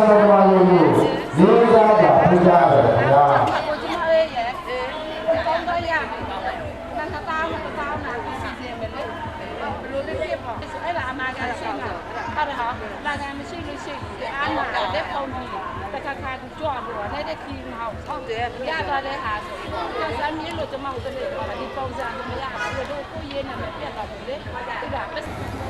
ဒီစစမတော်လို့လို့လေးစားတာပြကြရတယ်ဗျာကိုကျမရဲ့ရဲ့အဲကောင်းတော့ရမယ်ကောင်းတယ်။တန်တောင်းတတောင်းနာစီစဉ်မယ်လေ။ဘယ်လိုလေးဖြစ်ပေါ့။အဲ့ဒါအမှားကတော့ဆောက်တော့။ဟုတ်တယ်ဟာ။လာကံမရှိလို့ရှိရင်အားနာတဲ့လက်ပုံကြီးတခါခါကြွလို့လည်းတဲ့ခီးမဟုတ်ဟုတ်တယ်။ရသွားတဲ့ဟာဆိုရင်တော့စမ်းမြင်လို့ကျမတို့လည်းပြောတာဒီပုံစံကမရဘူးတို့ကိုရေးနေမယ်ပြတ်သွားပြီလေ။ဒီကပစ္စအဟုဆောင်တင်တာ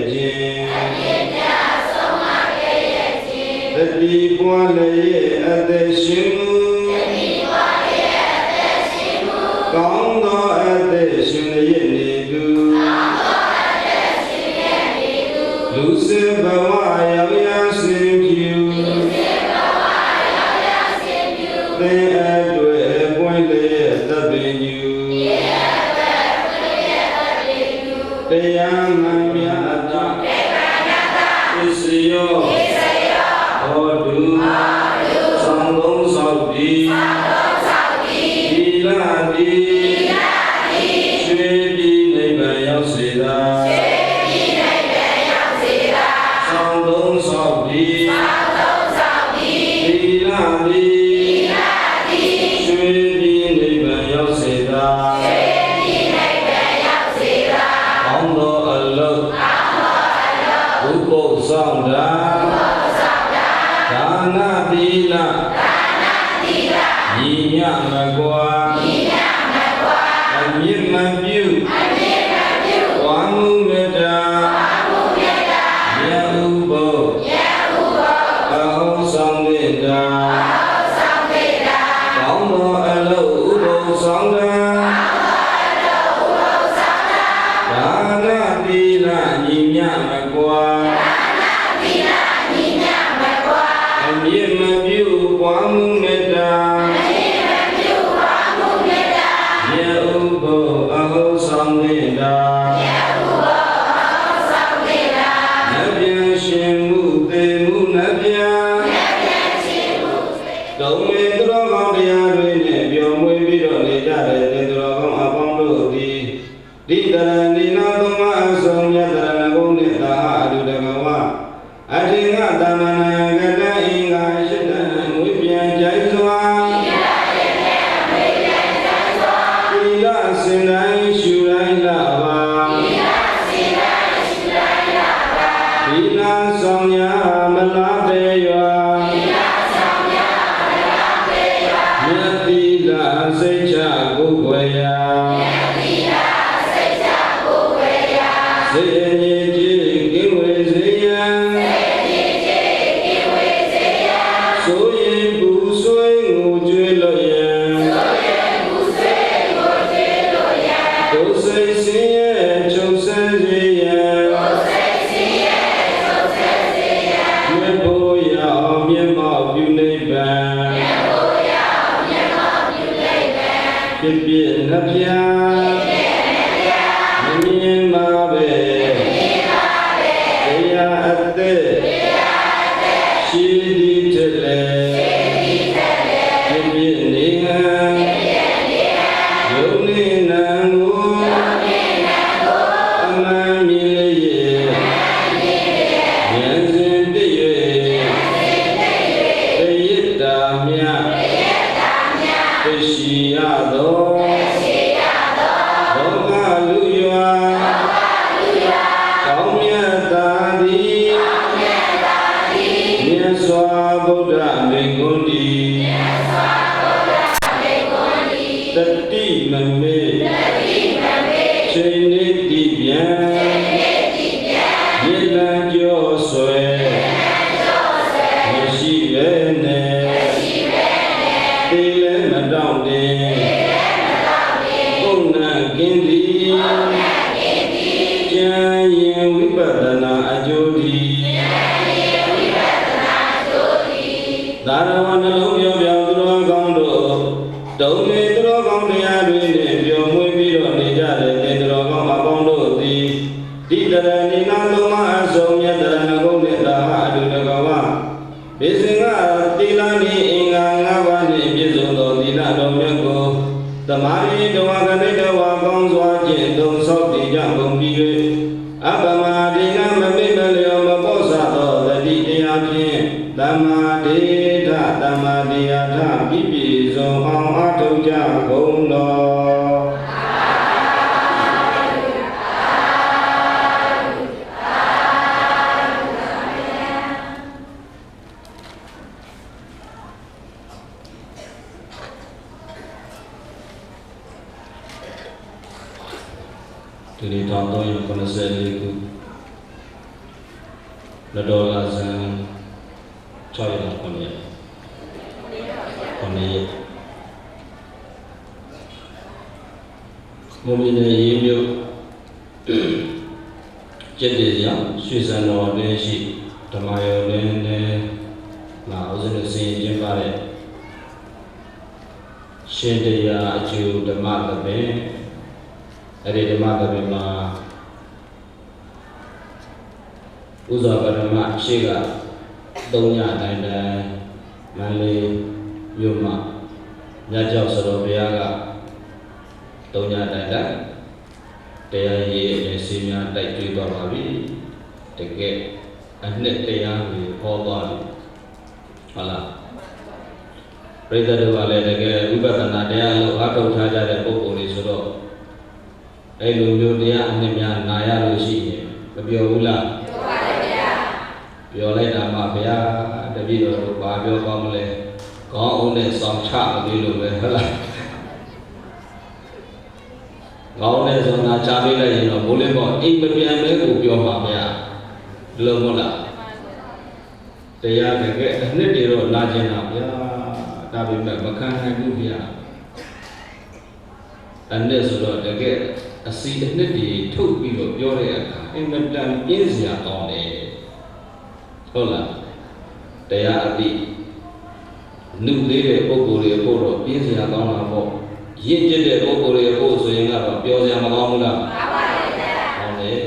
ရဲ့ခြင်းအမြင်များဆုံးမကဲ့ရဲ့ခြင်းတတိပွားလည်းအသက်ရှင်မှုတတိပွားလည်းအသက်ရှင်မှုကောင်းသောအသက်ရှင်ရဲ့နေသူကောင်းသောအသက်ရှင်ရဲ့နေသူလူစေဘဝ من Ele ne မာတရားထပြည့်ပြည့်စုံအောင်အထောက်ကြကုန်တော်ဒီနေ့တောင်းတော့ရ84ခုလတော်လာစံ600 မုံမင်းရဲ့ရေမြို့ကျက်တဲ့ကြောင့်ရွှေစံတော်တွင်ရှိဓမ္မယောတွင်နဲ့လာဥစဉ်စင်ကျင်းပါတဲ့ရှင်တရားအကျိုးဓမ္မသဘင်အဲ့ဒီဓမ္မပရိမှာဥဇောပရမရှိကသုံးညတိုင်းတိုင်းမန္တလေးမြို့မှာညကြောက်စတော်ဘုရားက သုံးညတိုင်းတိုင်းတရားရည်အစီအများတိုက်တွေ့သွားပါပြီတကယ်အနှစ်တရားကိုဟောသွားပြီဟုတ်လားပရိသတ်တို့ကလည်းတကယ်ဝိပဿနာတရားလို့အားထုတ်ထားကြတဲ့ပုဂ္ဂိုလ်တွေဆိုတော့အဲ့လိုမျိုးတရားအနှစ်များနာရလို့ရှိရင်မပြောဘူးလားပြောပါတယ်ဗျာပြောလိုက်တာမှဗျာတပည့်တော်တို့ဘာပြောကောင်းမလဲကောင်းအောင်နဲ့ဆောင်ချမသေးလို့ပဲဟုတ်လား ကောင်းတဲ့ဆိုတာချပေးလိုက်ရင်တော့ဘိုးလေးပေါ့အိမ်မပြန်မဲကိုပြောမှာဗျာဒီလိုမဟုတ်လားတရားတကယ်အနှစ်တွေတော့လာကျင်တာဗျာဒါပေမဲ့မခံနိုင်ဘူးဗျာအနဲ့ဆိုတော့တကယ်အစီအနှစ်တွေထုတ်ပြီးတော့ပြောတဲ့အခါအင်မတန်ပြင်းစရာကောင်းတယ်ဟုတ်လားတရားအတိနုလေးတဲ့ပုံကိုယ်တွေဖို့တော့ပြင်းစရာကောင်းတာပေါ့ ရင့်ကျက်တဲ့ပုံကိုယ်တွေဖို့ဆိုရင်ကတော့ပြောစရာမကောင်းဘူးလားမှန်ပါတယ်ဗျာကောင်းတယ်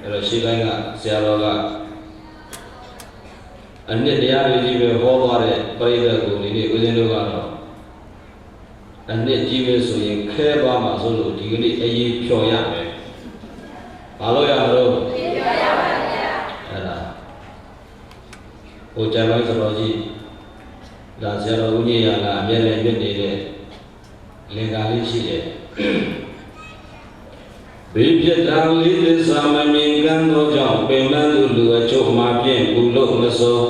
အဲ့တော့ရှေ့ပိုင်းကဆရာတော်ကအနှစ်တရားတွေကြီးပဲဟောသွားတဲ့ပရိသတ်ကိုဒီနေ့ဦးဇင်းတို့ကတော့အနှစ်ကြီးပဲဆိုရင်ခဲသွားမှာဆိုလို့ဒီကနေ့အရေးဖြော်ရမယ်။ဘာလို့ရမလို့ဖြော်ရပါဗျာ။အဲ့ဒါဟိုကြံပိုင်းစတော်ကြီးဒါဆရာတော်ဦးကြီးရလာအမြဲတမ်းမြင့်နေတဲ့ လင်္ကာလေးရှိတယ်။ဘေးပြတ်တာလေးသစ္စာမမြင်ကမ်းသောကြောင့်ပင်မသူလူအချို့မှာဖြင့်ဘုလို့မစိုး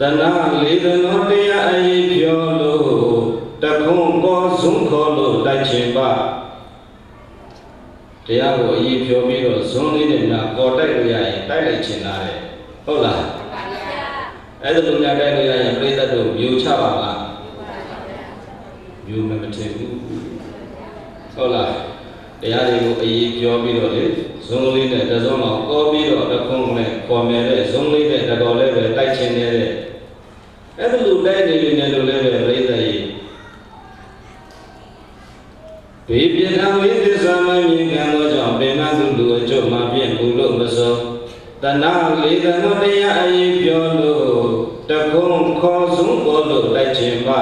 တဏှာလေးသနောတရားအရေးဖြော်လို့တခုံကောဇုံခေါ်လို့တိုက်ချင်ပါတရားကိုအရေးဖြောပြီးတော့ဇွန်လေးနဲ့နာကော်တိုက်လို့ရရင်တိုက်လိုက်ချင်လာတယ်ဟုတ်လားအဲ့ဒါလိုများတိုက်လို့ရရင်ပြိတ္တတို့မြူချပါမလား မြူမမထင်ဘူးဟုတ်လားတရားတွေကိုအရေးပြောပြီးတော့လေဇွန်လေးနဲ့တစုံလောက်ကောပြီးတော့တခုံနဲ့ခေါ်မယ်တဲ့ဇွန်လေးနဲ့တတော်လေးပဲတိုက်ချင်နေတဲ့အဲ့ဒါလိုတိုက်နေနေလို့လည်းပဲပြိတ္တကြီးဘေးပြဏဝိသစ္စာမမြင်ကံသောကြောင့်ပင်မသူလူအကျုပ်မှာပြင့်ဘုလို့မစောတဏှာလေးသနောတရားအရေးပြောလို့တကုံခေါ်ဆုံးပေါ်လို့လိုက်ခြင်းပါ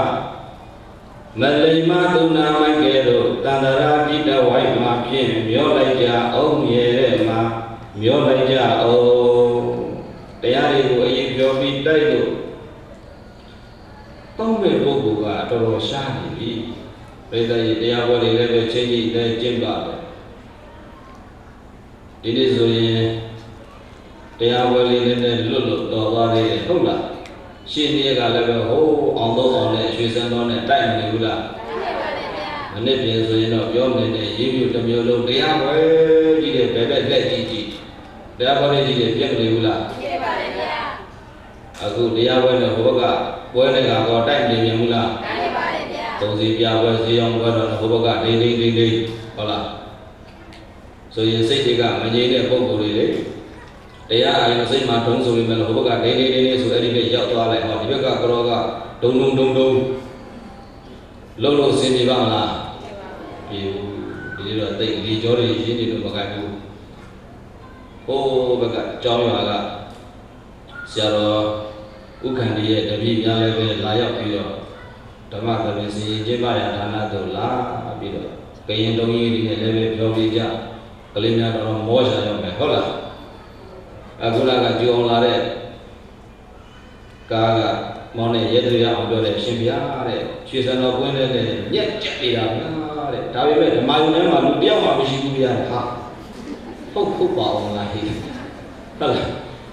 မလိမ္မာတုနာမကဲတို့တန္တရာပိတဝိုက်မှာဖြင့်မျောလိုက်ကြအောင်မြဲတဲ့မှာမျောလိုက်ကြအောင်တရားတွေကိုအရေးပြောပြီးတိုက်လို့တောင်းမဲ့ပုဂ္ဂိုလ်ကတော်တော်ရှားနေပြီပိဿရေတရားပွဲတွေလည်းပဲချင်းကြီးလည်းကျင့်ပါပဲဒီနေ့ဆိုရင်တရားပွဲလေးလည်းလည်းလွတ်လွတ်တော်သွားသေးတယ်ဟုတ်လား ရှင်းနေကလည်းပဲဟိုးအောင်တော့အောင်နဲ့ရွှေစံတော်နဲ့တိုက်မနေဘူးလားမနစ်ပြင်ဆိုရင်တော့ပြောနေတဲ့ရေးပြတစ်မျိုးလုံးတရားပွဲကြီးတဲ့ဘယ်ဘက်လက်ကြီးကြီးတရားပွဲကြီးတွေပြတ်မနေဘူးလားပြတ်ပါတယ်ဗျာအခုတရားပွဲနဲ့ဟိုဘက်ကပွဲနဲ့ကတော့တိုက်မနေမြင်ဘူးလားသုံးစီပြပွဲဈေးအောင်ပွဲတော့ဟိုဘက်ကဒိန်းဒိန်းဒိန်းဒိန်းဟုတ်လားဆိုရင်စိတ်တွေကမငြိမ်တဲ့ပုံကိုယ်တွေလေ တရားအာရုံစိတ်မှာထုံးဆိုနေမယ်လို့ဟိုဘက်ကဒိန်းဒိန်းဒိန်းဆိုအဲ့ဒီဘက်ရောက်သွားလိုက်ဟောဒီဘက်ကကရောကဒုံဒုံဒုံဒုံလုံးလုံးစင်နေပါမလားဒီဒီလိုတော့တိတ်လေကြောတွေရင်းနေလို့မကိုက်ဘူးဟိုဘက်ကကြောင်းရွာကဆရာတော်ဥက္ကန္ဒီရဲ့တပည့်များလည်းပဲလာရောက်ပြီးတော့ဓမ္မသဘင်စီကျင်းပရာဌာနသို့လာပြီးတော့ကရင်တုံးကြီးတွေနဲ့လည်းပဲပြောပြကြကလေးများတော့မောရှာရောက်မယ်ဟုတ်လား အခုလာကကြူအောင်လာတဲ့ကားကမောင်းနဲ့ရဲတွေရအောင်ပြောတယ်ရှင်ဗျာတဲ့ရွှေစံတော်ကွင်းတဲ့နဲ့ညက်ကြက်နေတာဗျာတဲ့ဒါပေမဲ့ဓမ္မယုံထဲမှာလူတယောက်မှမရှိဘူးဗျာဟာဟုတ်ဟုတ်ပါအောင်လားဟိဟုတ်လား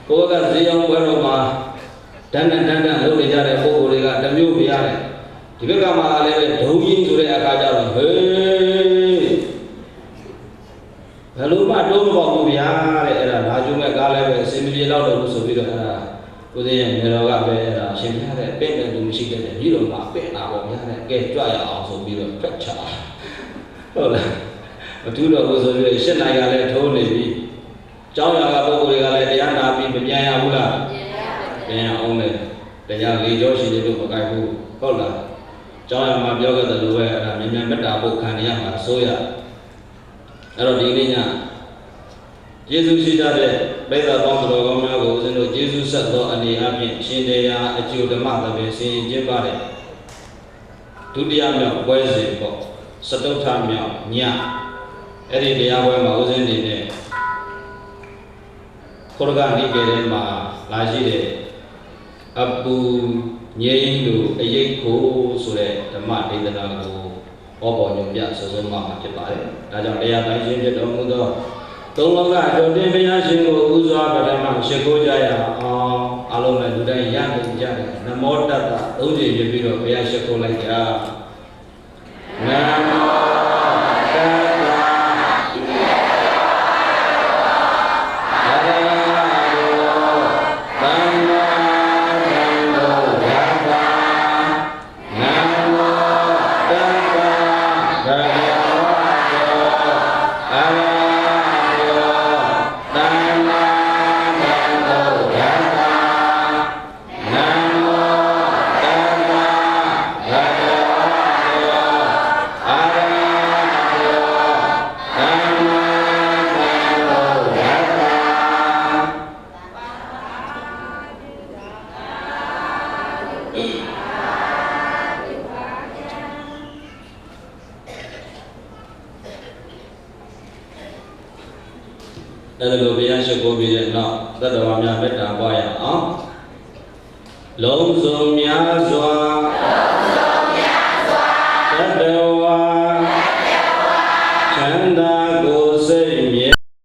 ကိုယ်ကဈေးရောက်ပွဲတော်မှာတန်းတန်းတန်းတန်းလုပ်နေကြတဲ့ပုံကိုယ်တွေကတစ်မျိုးပြရတယ်ဒီဘက်ကမှလည်းပဲဒုံကြီးဆိုတဲ့အခါကျတော့ဟေး ဘယ်လိုမှတုံးမပေါက်ဘူးဗျာတဲ့အဲ့ဒါလာကျုံမဲ့ကားလည်းပဲအစင်မပြေတော့တော့ဘူးဆိုပြီးတော့အဲ့ဒါကိုယ်ရဲ့နေတော်ကပဲအဲ့ဒါအရှင်ပြရတဲ့ပဲ့တဲ့လူမရှိတဲ့ဒီလိုမှပဲ့တာပေါ့ဗျာတဲ့ကဲကြွရအောင်ဆိုပြီးတော့ဖက်ချဟုတ်လားမထူးတော့ဘူးဆိုပြီးတော့ရှစ်နိုင်ကလည်းထိုးနေပြီကျောင်းရကပုဂ္ဂိုလ်တွေကလည်းတရားနာပြီးမပြန်ရဘူးလားပြန်ရအောင်လေတရားလေးကြောရှိနေလို့မကိုက်ဘူးဟုတ်လားကျောင်းရမှာပြောခဲ့တယ်လို့ပဲအဲ့ဒါမြန်မြန်မေတ္တာပုတ်ခံရမှာဆိုရ အဲ့တော့ဒီနေ့ညယေရှုရှိကြတဲ့ပိဿပေါင်းတော်ကောင်းများကိုဦးဇင်းတို့ယေရှုဆက်သောအနေအချင်းရှင်တရားအကျိုးဓမ္မသဘင်ဆင်ကျင်းပတဲ့ဒုတိယမြောက်ပွဲစဉ်ပေါ့စတုထမြောက်ညအဲ့ဒီတရားပွဲမှာဦးဇင်းနေနဲ့ခေါရကနိကေထဲမှာလာရှိတဲ့အပူငြိမ်းလူအယိတ်ကိုဆိုတဲ့ဓမ္မဒေသနာကို ဟောပေါ်ညွှန်ပြဆွဆုံးမှာဖြစ်ပါတယ်။ဒါကြောင့်တရားတိုင်းရှင်းဖြစ်တော်မူသောသုံးလောကတော်တင်ဘုရားရှင်ကိုဥစွာပထမရှိခိုးကြရအောင်အလုံးမဲ့လူတိုင်းရနိုင်ကြတယ်နမောတတ္တသုံးချိန်ပြပြီးတော့ဘုရားရှိခိုးလိုက်ကြနမော